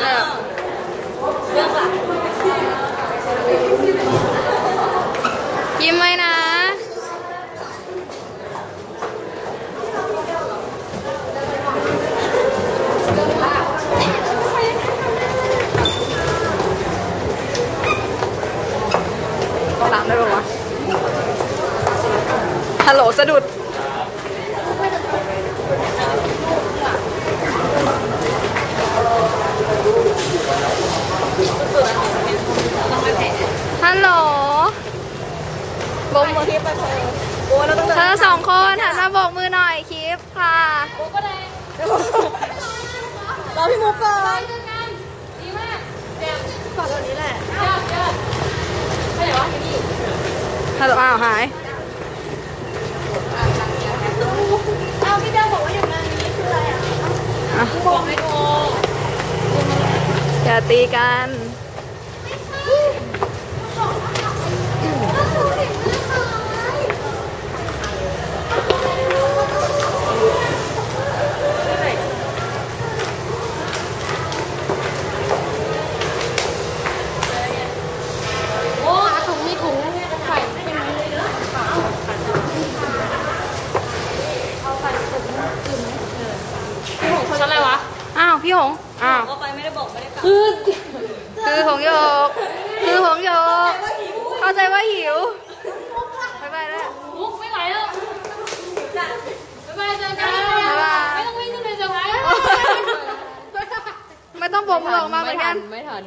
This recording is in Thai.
เริ่มเรื่องหลักยิ้มไว้นะ ตามได้ปะวะฮัลโหลสะดุด ฮัลโหล บกมือคลิปไปเธอโอ้เราต้องเธอสองคนหันมาโบกมือหน่อยคลิปค่ะรอพี่มุกก่อนก่อนตัวนี้แหละฮัลโหลอ้าวหายเอาพี่เจ้าบอกว่าอย่างนั้นนี้คืออะไรอะอะบอกไม่ถูกอย่าตีกัน โอ้ถุงมีถุงใส่เป็นนี้เลยเนาะเอาใส่ถุงกึ่มพี่หงคนอะไรวะ อ้าว พี่หงอ้าวก็ไปไม่ได้บอกไม่ได้กลับคือคือหงโยก คือหงโยก เข้าใจว่าหิวบ๊ายบายแล้วมุกไม่ไหวแล้วบ๊ายบายเจอกันบ๊ายบายไม่ต้องวิ่งขึ้นไปเซอร์ไพรส์ไม่ต้องโบกมือออกมาเหมือนกันไม่ทัน